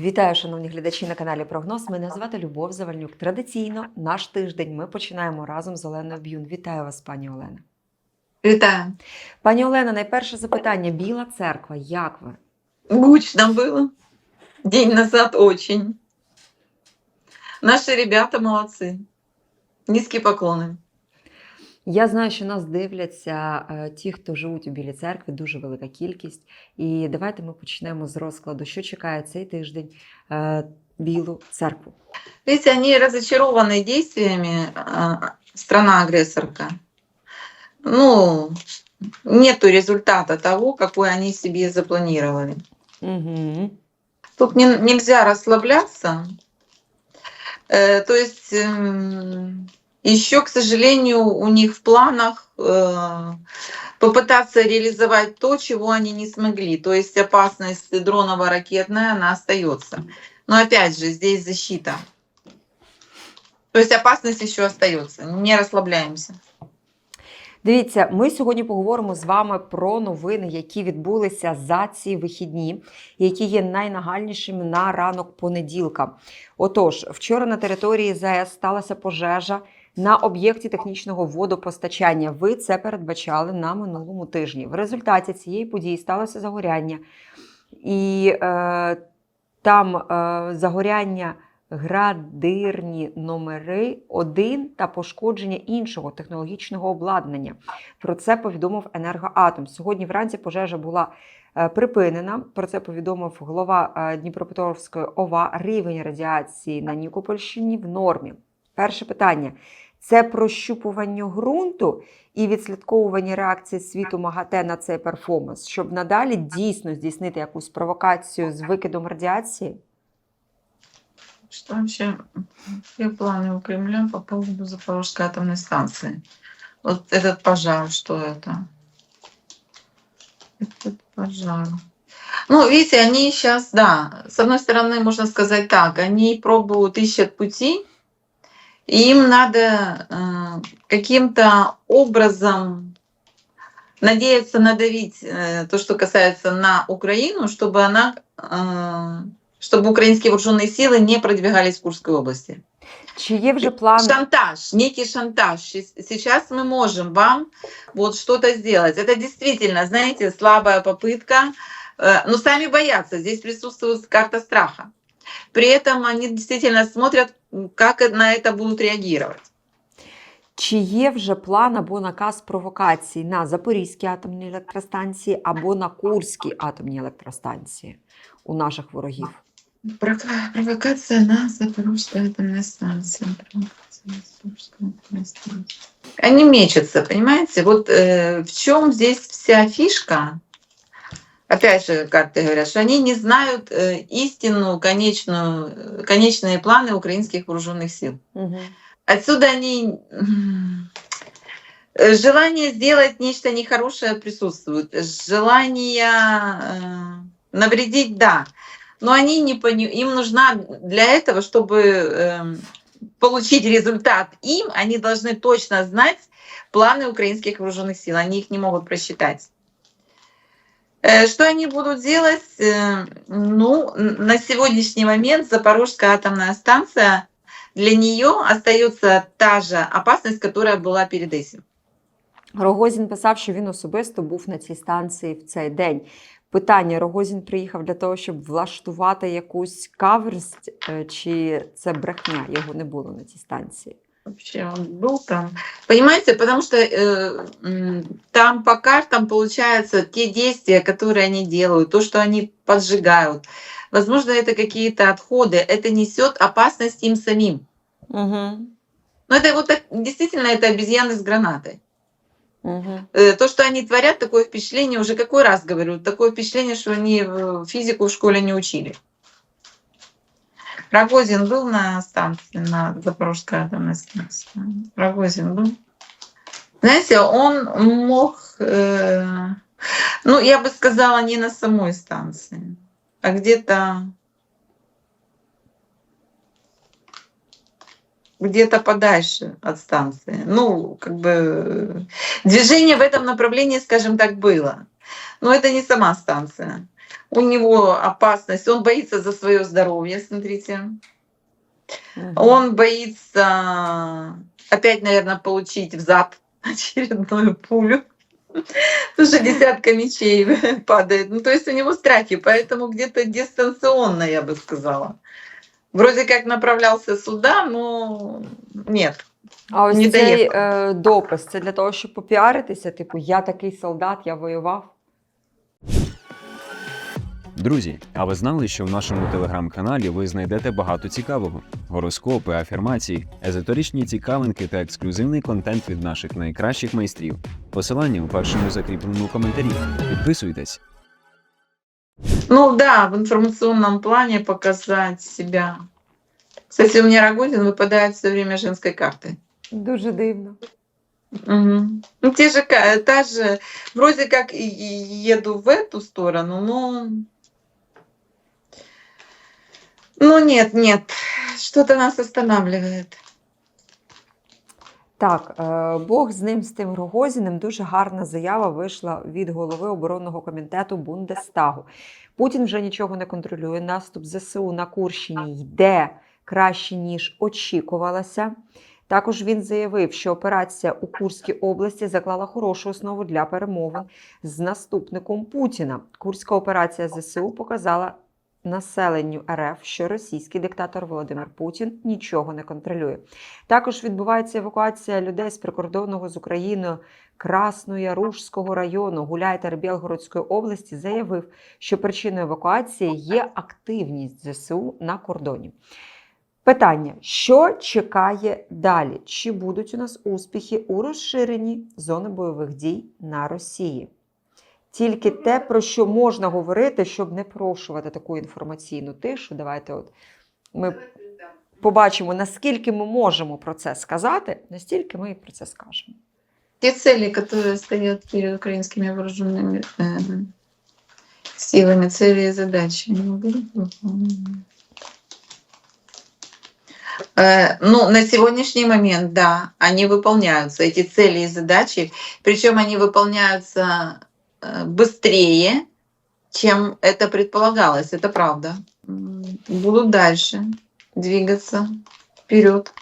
Вітаю, шановні глядачі на каналі Прогноз. Мене звати Любов Завальнюк. Традиційно наш тиждень ми починаємо разом з Оленою Б'юн. Вітаю вас, пані Олена. Вітаю. Пані Олена, найперше запитання: Біла церква. Як ви? Гучно было. День назад очень. Наши ребята молодцы. Низкие поклоны. Я знаю, що нас дивляться е, ті, хто живуть у Білій церкві, дуже велика кількість. І давайте ми почнемо з розкладу, що чекає цей тиждень е, Білу церкву. Видите, они разочарованы действиями а, страна-агрессорка. Ну, нету результата того, какой они себе запланировали. Угу. Тут не- нельзя расслабляться. Э, то есть еще, к сожалению, у них в планах э, попытаться реализовать то, чего они не смогли. То есть опасность дроново-ракетная, она остается. Но опять же, здесь защита. То есть опасность еще остается. Не расслабляемся. Дивіться, ми сьогодні поговоримо з вами про новини, які відбулися за ці вихідні, які є найнагальнішими на ранок понеділка. Отож, вчора на території ЗАЕС сталася пожежа на об'єкті технічного водопостачання. Ви це передбачали на минулому тижні. В результаті цієї події сталося загоряння, і е, там е, загоряння градирні номери 1 та пошкодження іншого технологічного обладнання. Про це повідомив енергоатом. Сьогодні вранці пожежа була е, припинена. Про це повідомив голова е, Дніпропетровської ОВА. Рівень радіації на Нікопольщині в нормі. Перше питання: це прощупування ґрунту і відслідковування реакції світу МАГАТЕ на цей перформанс, щоб надалі дійсно здійснити якусь провокацію з викидом радіації. Что вообще какие планы у Кремля по поводу Запорожской атомной станции? Вот этот пожар, что это? Этот пожар. Ну, видите, они сейчас, да, с одной стороны, можно сказать так, они пробуют, ищут пути, и им надо э, каким-то образом надеяться надавить э, то, что касается на Украину, чтобы она э, чтобы украинские вооруженные силы не продвигались в Курской области. Чи є вже план? Шантаж, некий шантаж. Сейчас мы можем вам вот что-то сделать. Это действительно, знаете, слабая попытка. Но сами боятся. Здесь присутствует карта страха. При этом они действительно смотрят, м, как на это будут реагировать. Чи є вже план або наказ провокацій на Запорізькій атомній електростанції або на Курській атомній електростанції у наших ворогів? Прока- Провокация на Запорожской атомной станции. Провокация на Запорожской атомной станции. Они мечутся, понимаете? Вот э, в чем здесь вся фишка? Опять же, карты говорят, что они не знают э, истинную, конечную, конечные планы украинских вооруженных сил. Угу. Отсюда они желание сделать нечто нехорошее присутствует, желание э, навредить, да, но они не пони... им нужна для этого, чтобы эм, получить результат им, они должны точно знать планы украинских вооруженных сил, они их не могут просчитать. Э, Что они будут делать? Э, Ну, н- на сегодняшний момент Запорожская атомная станция для нее остается та же опасность, которая была перед этим. Рогозін писав, що він особисто був на цій станції в цей день. Питання: Рогозін приїхав для того, щоб влаштувати якусь каверсть, е, чи це брехня? Його не було на цій станції. Вообще он был там. Понимаете, потому что э, там по картам получается те действия, которые они делают, то, что они поджигают. Возможно, это какие-то отходы. Это несет опасность им самим. Угу. Но это вот так, действительно это обезьяны с гранатой. Угу. То, что они творят, такое впечатление, уже какой раз говорю, такое впечатление, что они э, физику в школе не учили. Рогозин был на станции, на Запорожской атомной станции. Рогозин был. Знаете, он мог, э, ну, я бы сказала, не на самой станции, а где-то где-то подальше от станции. Ну, как бы движение в этом направлении, скажем так, было. Но это не сама станция. У него опасность, он боится за свое здоровье, смотрите. Мгм. Он боится опять, наверное, получить в зад очередную пулю. Что десятка мечей падает. Ну, то есть у него страхи, поэтому где-то дистанционно, я бы сказала. Вроде как направлялся сюда, но нет. А ось Не цей доїхав. е, допис це для того, щоб попіаритися, типу, я такий солдат, я воював. Друзі, а ви знали, що в нашому телеграм-каналі ви знайдете багато цікавого: гороскопи, афірмації, езотеричні цікавинки та ексклюзивний контент від наших найкращих майстрів. Посилання у першому закріпленому коментарі. Підписуйтесь. Ну да, в информационном плане показать себя. Кстати, у меня Рогозин выпадает все время женской карты. Дуже дивно. Мгм. Ну, те же, ка- та же, вроде как и- и еду в эту сторону, но... Ну нет, нет, что-то нас останавливает. Так, е, Бог з ним з тим Рогозіним дуже гарна заява вийшла від голови оборонного комітету Бундестагу. Путін вже нічого не контролює. Наступ ЗСУ на Курщині йде краще ніж очікувалося. Також він заявив, що операція у Курській області заклала хорошу основу для перемовин з наступником Путіна. Курська операція ЗСУ показала населенню РФ, що російський диктатор Володимир Путін нічого не контролює. Також відбувається евакуація людей з прикордонного з Україною Краснояружського району Гуляйтер Білгородської області заявив, що причиною евакуації є активність ЗСУ на кордоні. Питання: що чекає далі? Чи будуть у нас успіхи у розширенні зони бойових дій на Росії? Тільки те, про що можна говорити, щоб не прошувати таку інформаційну тишу. Давайте от ми побачимо, наскільки ми можемо про це сказати, настільки ми і про це скажемо. Те цели, которые стоят перед украинскими вооруженными э, силами, цели и задачи, они будут выполнены? Э, Ну, на сегодняшний момент, да, они выполняются, эти цели и задачи, причем они выполняются э, быстрее, чем это предполагалось, это правда. М, Будут дальше двигаться вперед.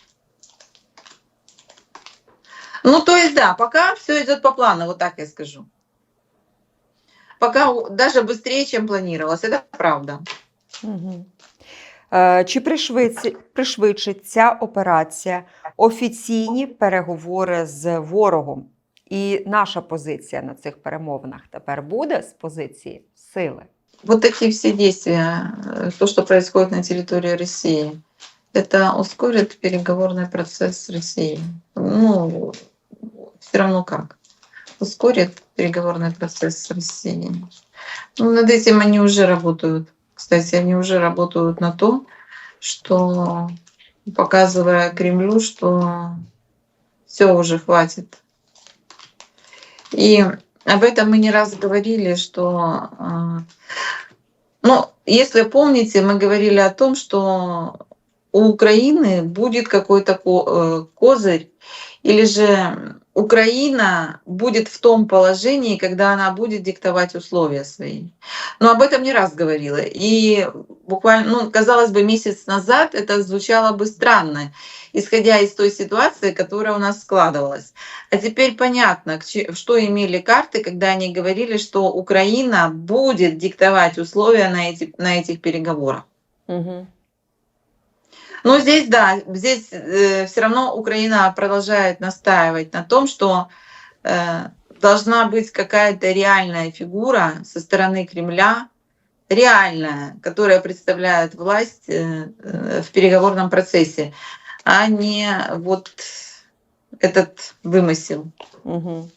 Ну, то есть, да, пока все идет по плану, вот так я скажу. Пока у- даже быстрее, чем планировалось, это правда. Угу. Е, чи пришвидці- пришвидшить ця операція офіційні переговори з ворогом? І наша позиція на цих перемовинах тепер буде з позиції сили. Вот такие все действия, э, то, что происходит на территории России, это ускорит переговорный процесс с Россией. Ну, все равно как. Ускорит переговорный процесс с Россией. Ну, над этим они уже работают. Кстати, они уже работают на то, что показывая Кремлю, что все уже хватит. и об этом мы не раз говорили, что а, ну, если помните, мы говорили о том, что у Украины будет какой-то ко- э, козырь, или же Украина будет в том положении, когда она будет диктовать условия свои. Но об этом не раз говорила. И буквально, ну, казалось бы, месяц назад это звучало бы странно, исходя из той ситуации, которая у нас складывалась. А теперь понятно, что имели карты, когда они говорили, что Украина будет диктовать условия на, эти, на этих переговорах. Угу. Но здесь, да, здесь все равно Украина продолжает настаивать на том, что э, должна быть какая-то реальная фигура со стороны Кремля, реальная, которая представляет власть э, э, в переговорном процессе, а не вот этот вымысел. Угу.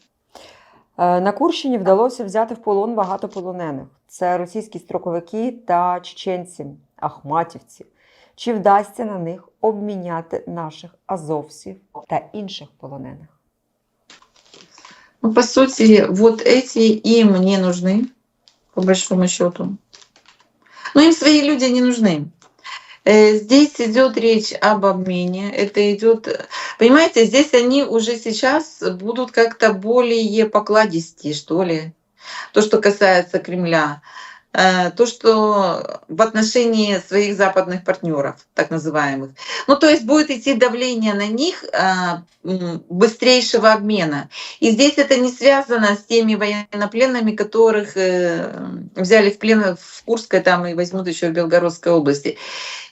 Е, На Курщині вдалося взяти в полон багато полонених. Це російські строковики та чеченці, ахматівці. Чи вдасться на них обміняти наших азовців та інших полонених? Ну, по сути, вот эти им не нужны, по большому счету. Но им свои люди не нужны. Э, Здесь идет речь об обмене. Это идет, понимаете, здесь они уже сейчас будут как-то более покладистее, что ли. То, что касается Кремля. э, то, что в отношении своих западных партнеров, так называемых. Ну, то есть будет идти давление на них э, быстрейшего обмена. И здесь это не связано с теми военнопленными, которых э, взяли в плен в Курской там и возьмут еще в Белгородской области.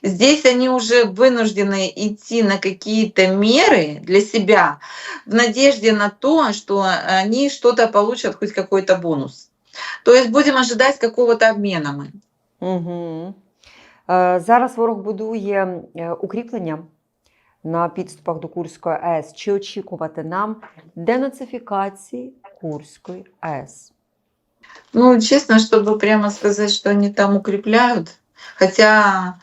Здесь они уже вынуждены идти на какие-то меры для себя в надежде на то, что они что-то получат, хоть какой-то бонус. То есть будем ожидать какого-то обмена мы. Угу. Е, зараз ворог будує е, укріплення на підступах до Курської АЕС. Чи очікувати нам денацифікації Курської АЕС? Ну, честно, чтобы прямо сказать, что они там укрепляют, хотя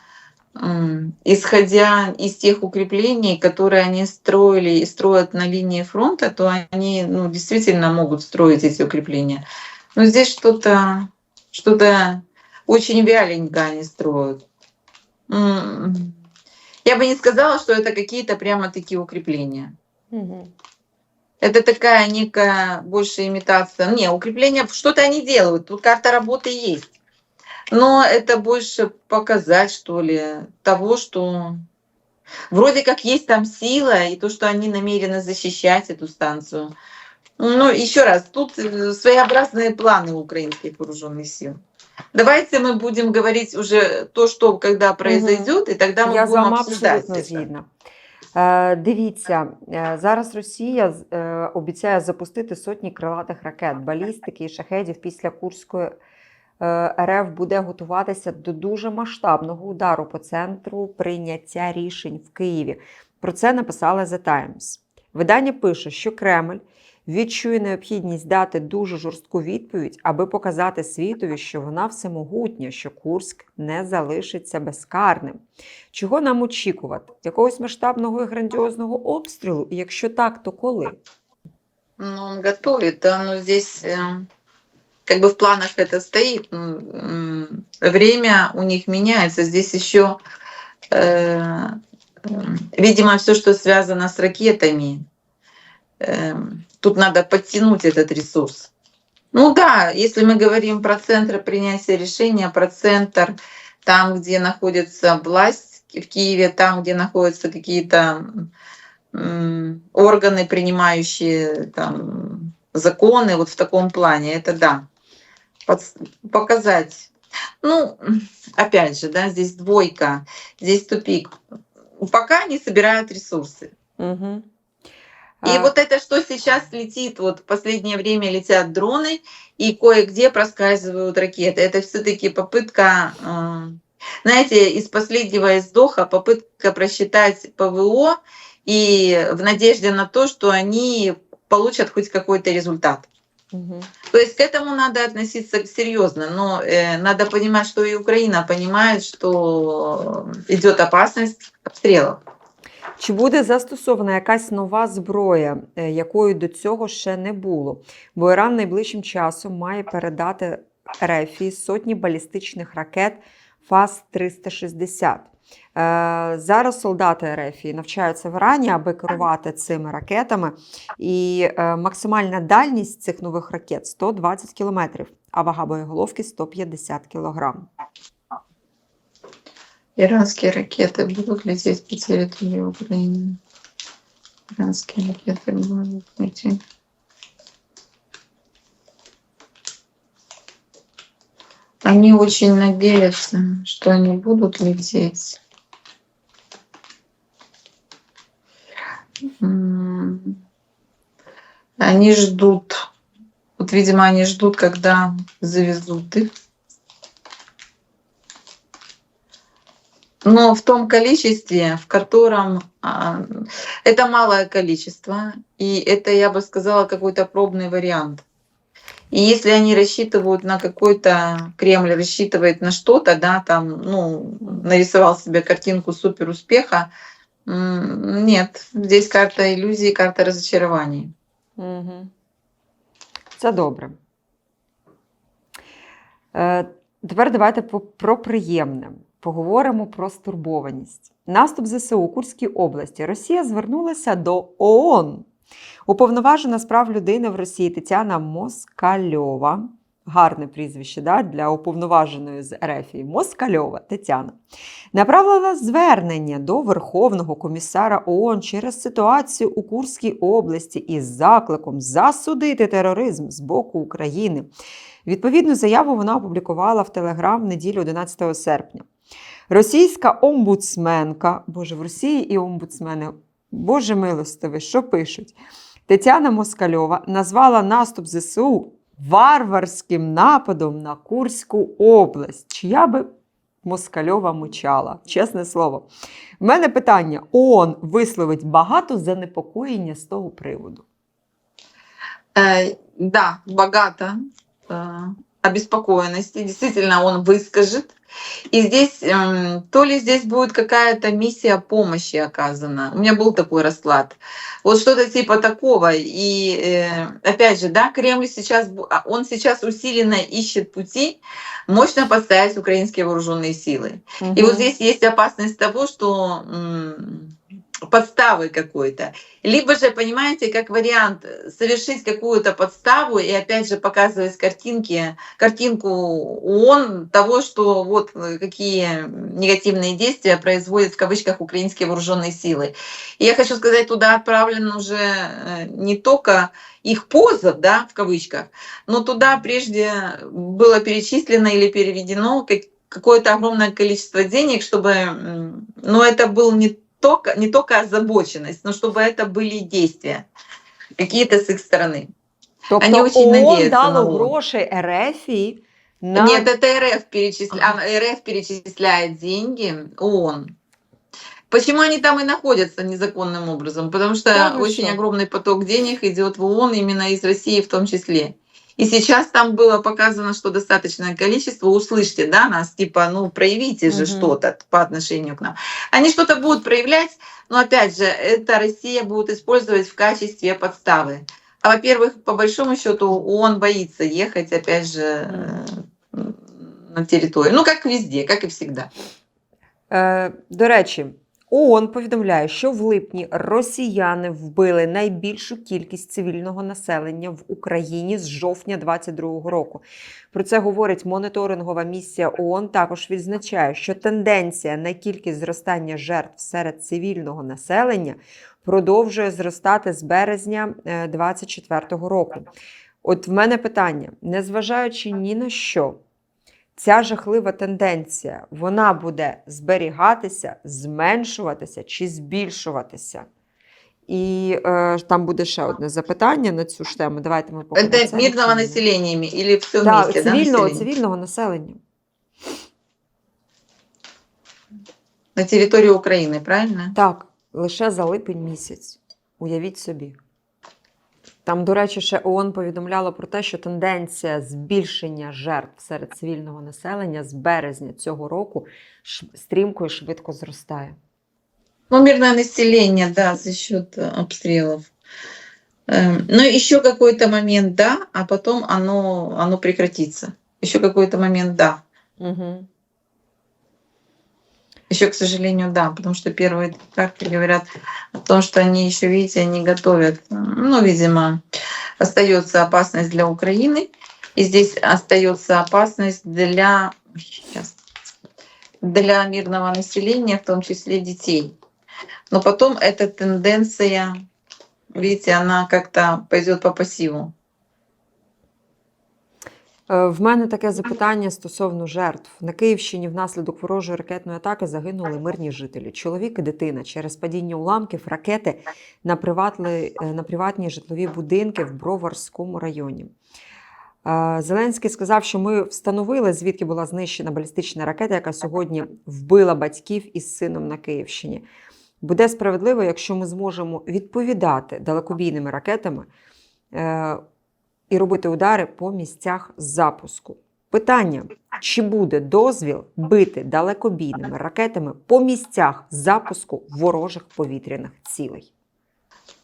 м, исходя из тех укреплений, которые они строили и строят на линии фронта, то они ну, действительно могут строить эти укрепления. Но здесь что-то что-то очень вяленько они строят. М, Я бы не сказала, что это какие-то прямо такие укрепления. Угу. Это такая некая больше имитация. Не, укрепления, что-то они делают, тут карта работы есть. Но это больше показать, что ли, того, что вроде как есть там сила, и то, что они намерены защищать эту станцию. Ну, еще раз, тут э, своеобразные планы у украинских вооруженных сил. Давайте мы будем говорить уже то, что когда произойдет, и тогда мы Я з будем вами обсуждать. абсолютно это. згідна. Е, дивіться, е, зараз Росія з- е, обіцяє запустити сотні крилатих ракет, балістики і шахедів після Курської е, РФ буде готуватися до дуже масштабного удару по центру прийняття рішень в Києві. Про це написала The Times. Видання пише, що Кремль відчує необхідність дати дуже жорстку відповідь, аби показати світові, що вона всемогутня, що Курськ не залишиться безкарним. Чого нам очікувати? Якогось масштабного і грандіозного обстрілу? І якщо так, то коли? Ну, он готовит, да, но здесь э, как бы в планах это стоит. ну, м, Время у них меняется. Здесь еще, э, м, видимо, все, что связано с ракетами, эм, тут надо подтянуть этот ресурс. Ну да, если мы говорим про центр принятия решения, про центр там, где находится власть в Киеве, там, где находятся какие-то органы, принимающие там, законы, вот в таком плане, это да, Подс- показать. Ну, опять же, да, здесь двойка, здесь тупик. Пока они собирают ресурсы. Угу. И вот это, что сейчас летит, вот в последнее время летят дроны, и кое-где проскальзывают ракеты. Это все-таки попытка, э, знаете, из последнего издоха попытка просчитать ПВО и в надежде на то, что они получат хоть какой-то результат. угу. То есть к этому надо относиться серьезно, но э, надо понимать, что и Украина понимает, что идет опасность обстрелов. Чи буде застосована якась нова зброя, е, якої до цього ще не було? Бо Іран найближчим часом має передати РФ сотні балістичних ракет ФАС-360. Е, Зараз солдати РФ навчаються в Ірані, аби керувати цими ракетами. І е, максимальна дальність цих нових ракет 120 кілометрів, а вага боєголовки 150 кілограм. Иранские ракеты будут лететь по территории Украины. Иранские ракеты будут лететь. Они очень надеются, что они будут лететь. Они ждут. Вот, видимо, они ждут, когда завезут их. Но в том количестве, в котором а, это малое количество, и это, я бы сказала, какой-то пробный вариант. И если они рассчитывают на какой-то, Кремль рассчитывает на что-то, да, там, ну, нарисовал себе картинку супер успеха, нет, здесь карта иллюзии, карта разочарований. Угу. Це добре. Е, тепер давайте про приємне. Поговоримо про стурбованість. Наступ ЗСУ у Курській області. Росія звернулася до ООН. Уповноважена з прав людини в Росії Тетяна Москальова гарне прізвище да, для уповноваженої з Ерефії Москальова Тетяна, направила звернення до Верховного комісара ООН через ситуацію у Курській області із закликом засудити тероризм з боку України. Відповідну заяву вона опублікувала в Телеграм в неділю 11 серпня. Російська омбудсменка, боже, в Росії і омбудсмени, боже милостивий, що пишуть? Тетяна Москальова назвала наступ ЗСУ варварським нападом на Курську область. Чия би Москальова мучала, чесне слово. В мене питання: ООН висловить багато занепокоєння з того приводу. Э, Да, богато э, обеспокоенности. Действительно, он выскажет. И здесь, эм, то ли здесь будет какая-то миссия помощи оказана. У меня был такой расклад. Вот что-то типа такого. И э, опять же, да, Кремль сейчас, а он сейчас усиленно ищет пути мощно подставить украинские вооруженные силы. И вот здесь есть опасность того, что подставы какой-то. Либо же, понимаете, как вариант э, совершить какую-то подставу и опять же показывать картинки, картинку ООН того, что вот э, какие негативные действия производят в кавычках украинские вооруженные силы. И я хочу сказать, туда отправлен уже э, не только их позов, да, в кавычках, но туда прежде было перечислено или переведено как- какое-то огромное количество денег, чтобы, но это был не только, не только озабоченность, но чтобы это были действия какие-то с их стороны. Тобто Вони очень ООН надіються на дало ООН. грошей Ерефії на Нет, это РФ, перечисля... Ага. а, РФ перечисляет деньги ООН. Почему они там и находятся незаконным образом? Потому что Да вы очень что? огромный поток денег идет в ООН именно из России в том числе. И сейчас там было показано, что достаточное количество, услышьте, да, нас, типа, ну, проявите же Мгм. что-то по отношению к нам. Они что-то будут проявлять, но опять же, это Россия будет использовать в качестве подставы. А во-первых, по большому счету, ООН боится ехать, опять же, э, на территорию. Ну, как везде, как и всегда. Е, до речі, ООН повідомляє, що в липні росіяни вбили найбільшу кількість цивільного населення в Україні з жовтня 2022 року. Про це говорить моніторингова місія ООН. Також відзначає, що тенденція на кількість зростання жертв серед цивільного населення продовжує зростати з березня 2024 року. От в мене питання: незважаючи ні на що, ця жахлива тенденція вона буде зберігатися, зменшуватися чи збільшуватися? І е, там буде ще одне запитання на цю ж тему. Давайте ми це мирного відповімо. населения все да, цивільного, население? цивільного населення. На территории Украины, правильно? Так, лише за липень місяць. Уявіть собі. Там, до речі, ще ООН повідомляло про те, що тенденція збільшення жертв серед цивільного населення з березня цього року стрімко і швидко зростає. Ну, мирное население, да, за счет э, обстрелов. Эм, Ну, еще какой-то момент, да, а потом оно, оно прекратится. Еще какой-то момент, да. Угу. Еще, к сожалению, да, потому что первые карты говорят о том, что они еще, видите, они готовят. Ну, видимо, остается опасность для Украины, и здесь остается опасность для, сейчас, для мирного населения, в том числе детей. Но потом эта тенденция, видите, она как-то пойдет по пассиву. Е, В мене таке запитання стосовно жертв. На Київщині внаслідок ворожої ракетної атаки загинули мирні жителі. Чоловік і дитина через падіння уламків ракети на, приватли, е, на приватні житлові будинки в Броварському районі. Е, Зеленський сказав, що ми встановили, звідки була знищена балістична ракета, яка сьогодні вбила батьків із сином на Київщині. Буде справедливо, якщо ми зможемо відповідати далекобійними ракетами і робити удари по місцях запуску. Питання: чи буде дозвіл бити далекобійними ракетами по місцях запуску ворожих повітряних цілей?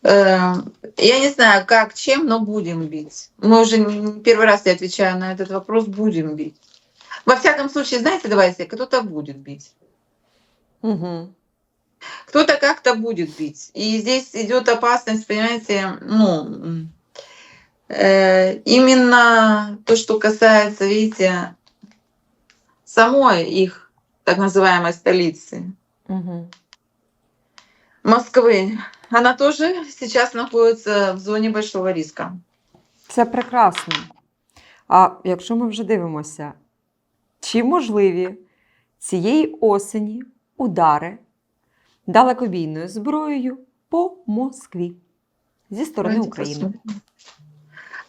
Э, Я не знаю, как, чем, но будем бить. Мы уже не первый раз я отвечаю на этот вопрос, будем бить. Во всяком случае, знаете, давайте, кто-то будет бить. Угу. Кто-то как-то будет бить. И здесь идет опасность, понимаете, ну, м, Э, Именно то, что касается, видите, самой их так называемой столицы, Угу. Москвы, она тоже сейчас находится в зоне большого риска. Це прекрасно. А якщо ми вже дивимося, чи можливі цієї осені удари далекобійною зброєю по Москві зі сторони Давайте України?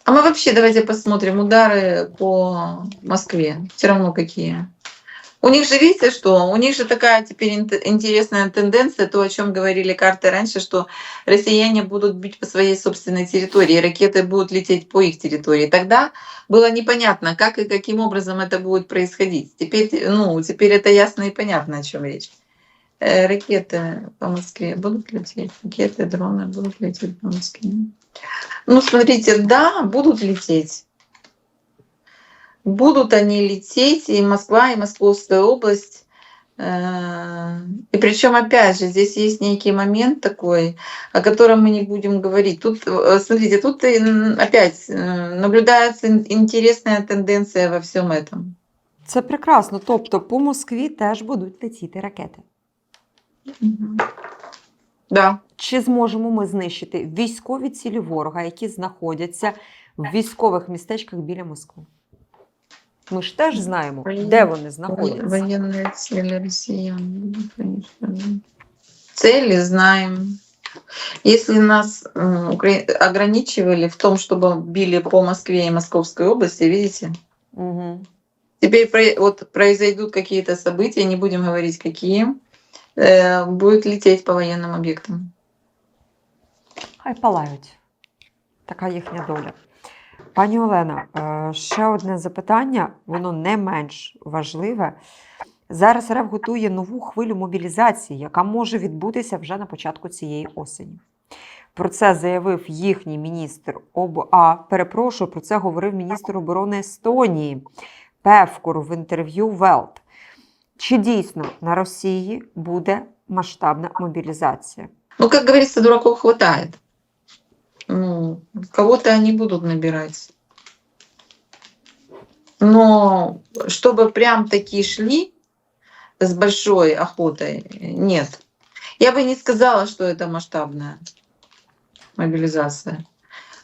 А мы вообще давайте посмотрим удары по Москве. Все равно какие. У них же, видите, что? У них же такая теперь ин- интересная тенденция, то, о чем говорили карты раньше, что россияне будут бить по своей собственной территории, ракеты будут лететь по их территории. Тогда было непонятно, как и каким образом это будет происходить. Теперь, ну, теперь это ясно и понятно, о чем речь. Э, Ракеты по Москве будут лететь, ракеты, дроны будут лететь по Москве. Ну, смотрите, да, будут лететь. Будут они лететь, и Москва, и Московская область. Э, И причем, опять же, здесь есть некий момент такой, о котором мы не будем говорить. Тут, э, смотрите, тут м, опять э, наблюдается ин- интересная тенденция во всем этом. Це прекрасно. Тобто по Москві теж будуть летіти ракети. Да. Чи зможемо ми знищити військові цілі ворога, які знаходяться в військових містечках біля Москви? Ми ж теж знаємо, де вони знаходяться. Военные цели россиян, ну, конечно. Цели знаем. Если нас м, укра- ограничивали в том, чтобы били по Москве и Московской области, видите, Угу. теперь про- вот произойдут какие-то события, не будем говорить какие, э, будет лететь по военным объектам. Хай палають. Така їхня доля. Пані Олена, е, ще одне запитання, воно не менш важливе. Зараз РФ готує нову хвилю мобілізації, яка може відбутися вже на початку цієї осені. Про це заявив їхній міністр об... А, перепрошую, про це говорив міністр оборони Естонії Певкур в інтерв'ю Велт. Чи дійсно на Росії буде масштабна мобілізація? Ну, как говорится, дураков хватает. Ну, кого-то они будут набирать. Но чтобы прям такие шли с большой охотой, нет. Я бы не сказала, что это масштабная мобилизация.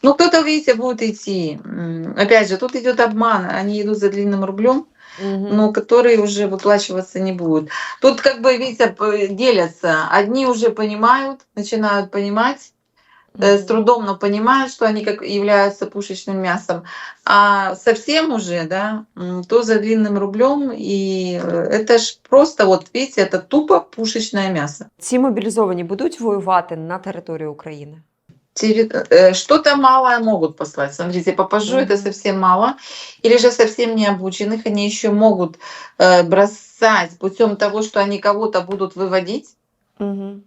Ну, кто-то, видите, будет идти. М, Опять же, тут идет обман. Они идут за длинным рублем, но которые уже выплачиваться не будут. Тут как бы, видите, п- делятся. Одни уже понимают, начинают понимать, э, с трудом, но понимают, что они как являются пушечным мясом. А совсем уже, да, м, то за длинным рублем. И э, это ж просто, вот видите, это тупо пушечное мясо. Ці мобілізовані будуть воювати на території України? Э, Что-то малое могут послать. Смотрите, попажу это Мгм. совсем мало. Или же совсем необученных они еще могут э, бросать путем того, что они кого-то будут выводить. Угу.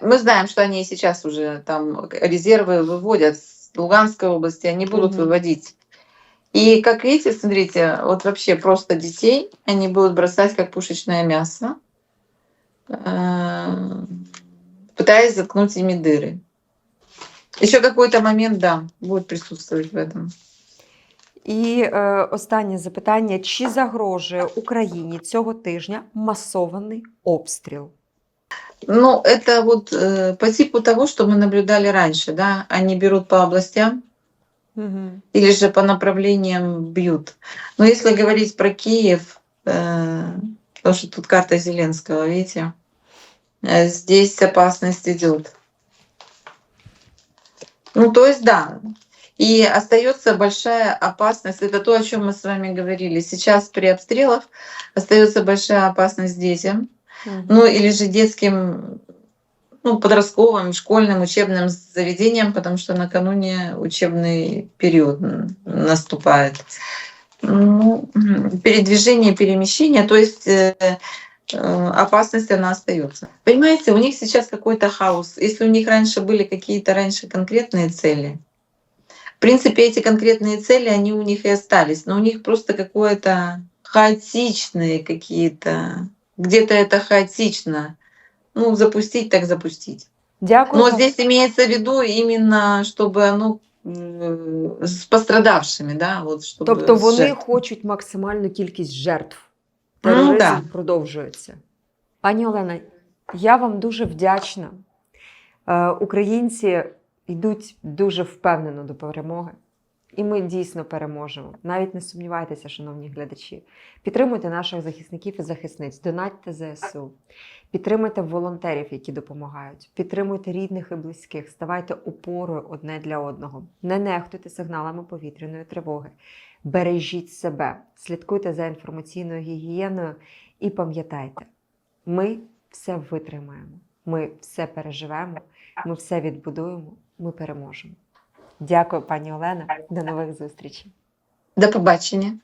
Мы знаем, что они сейчас уже там резервы выводят с Луганской области, они будут Мгм. выводить. И как видите, смотрите, вот вообще просто детей они будут бросать как пушечное мясо, э, пытаясь заткнуть ими дыры. Еще какой-то момент, да, будет присутствовать в этом. І е, останнє запитання: чи загрожує Україні цього тижня масований обстріл? Ну, это вот э, по типу того, что мы наблюдали раньше, да, они берут по областям, Угу. или же по направлениям бьют. Но если говорить про Киев, э, потому что тут карта Зеленского, видите, э, здесь опасность идет. Ну, то есть, да. И остается большая опасность. Это то, о чем мы с вами говорили. Сейчас при обстрелах остается большая опасность детям. Ну, или же детским, ну, подростковым, школьным, учебным заведениям, потому что накануне учебный период наступает. Ну, передвижение, перемещение, то есть э, опасность она остается. Понимаете, у них сейчас какой-то хаос. Если у них раньше были какие-то раньше конкретные цели, в принципе, эти конкретные цели, они у них и остались, но у них просто какое-то хаотичные какие-то, где-то это хаотично. Ну, запустить так запустить. Дякую. Но здесь имеется в виду именно, чтобы, ну, э, с пострадавшими, да, вот чтобы Тобто вони жертвами. хочуть максимальну кількість жертв. Ну, Тероризм да. продовжується. Пані Олена, я вам дуже вдячна. Е, Українці йдуть дуже впевнено до перемоги. І ми дійсно переможемо. Навіть не сумнівайтеся, шановні глядачі. Підтримуйте наших захисників і захисниць, донатьте ЗСУ, підтримуйте волонтерів, які допомагають, підтримуйте рідних і близьких, ставайте опорою одне для одного. Не нехтуйте сигналами повітряної тривоги. Бережіть себе, слідкуйте за інформаційною гігієною і пам'ятайте, ми все витримаємо, ми все переживемо, ми все відбудуємо, ми переможемо. Дякую, пані Олена. До нових зустрічей. До побачення.